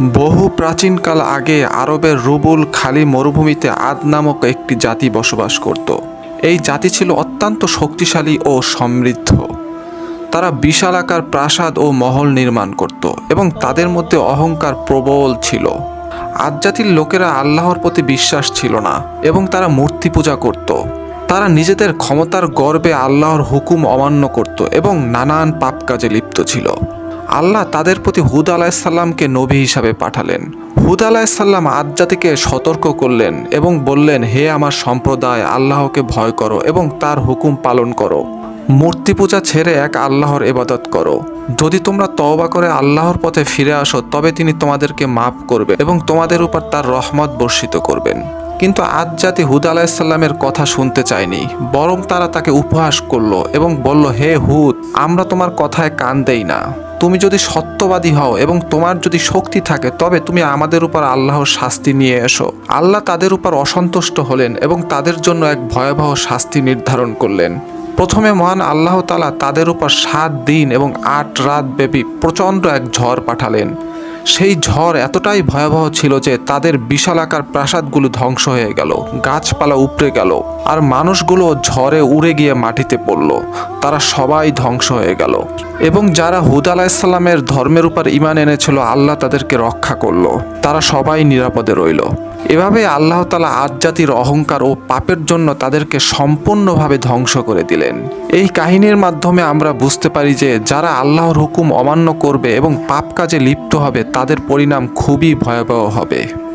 বহু প্রাচীনকাল আগে আরবের রুবুল খালি মরুভূমিতে আদ নামক একটি জাতি বসবাস করত। এই জাতি ছিল অত্যন্ত শক্তিশালী ও সমৃদ্ধ। তারা বিশাল আকার প্রাসাদ ও মহল নির্মাণ করত এবং তাদের মধ্যে অহংকার প্রবল ছিল। আদ জাতির লোকেরা আল্লাহর প্রতি বিশ্বাস ছিল না এবং তারা মূর্তি পূজা করত। তারা নিজেদের ক্ষমতার গর্বে আল্লাহর হুকুম অমান্য করত এবং নানান পাপ কাজে লিপ্ত ছিল। আল্লাহ তাদের প্রতি হুদ আলাহিসাল্লামকে নবী হিসাবে পাঠালেন। হুদ আলাহিসাল্লাম আদ জাতিকে সতর্ক করলেন এবং বললেন, হে আমার সম্প্রদায়, আল্লাহকে ভয় করো এবং তার হুকুম পালন করো। মূর্তি পূজা ছেড়ে এক আল্লাহর এবাদত করো। যদি তোমরা তওবা করে আল্লাহর পথে ফিরে আসো, তবে তিনি তোমাদেরকে মাফ করবে এবং তোমাদের উপর তার রহমত বর্ষিত করবেন। কিন্তু আজ জাতি হুদ আলাহিসাল্লামের কথা শুনতে চায়নি, বরং তারা তাকে উপহাস করল এবং বলল, হে হুদ, আমরা তোমার কথায় কান দেই না। তুমি যদি সত্যবাদী হও এবং তোমার যদি শক্তি থাকে, তবে তুমি আমাদের উপর আল্লাহর শাস্তি নিয়ে এসো। আল্লাহ তাদের উপর অসন্তুষ্ট হলেন এবং তাদের জন্য এক ভয়াবহ শাস্তি নির্ধারণ করলেন। প্রথমে মহান আল্লাহ তালা তাদের উপর সাত দিন এবং আট রাত ব্যাপী প্রচণ্ড এক ঝড় পাঠালেন। সেই ঝড় এতটাই ভয়াবহ ছিল যে তাদের বিশালাকার প্রাসাদগুলো ধ্বংস হয়ে গেল, গাছপালা উপড়ে গেল। আর মানুষগুলো ঝড়ে উড়ে গিয়ে মাটিতে পড়ল। তারা সবাই ধ্বংস হয়ে গেল। এবং যারা হুদ আলাহিসাল্লামের ধর্মের উপর ইমান এনেছিল, আল্লাহ তাদেরকে রক্ষা করল। তারা সবাই নিরাপদে রইল। এভাবে আল্লাহ তালা আজ জাতির অহংকার ও পাপের জন্য তাদেরকে সম্পূর্ণভাবে ধ্বংস করে দিলেন। এই কাহিনীর মাধ্যমে আমরা বুঝতে পারি যে, যারা আল্লাহর হুকুম অমান্য করবে এবং পাপ কাজে লিপ্ত হবে, তাদের পরিণাম খুবই ভয়াবহ হবে।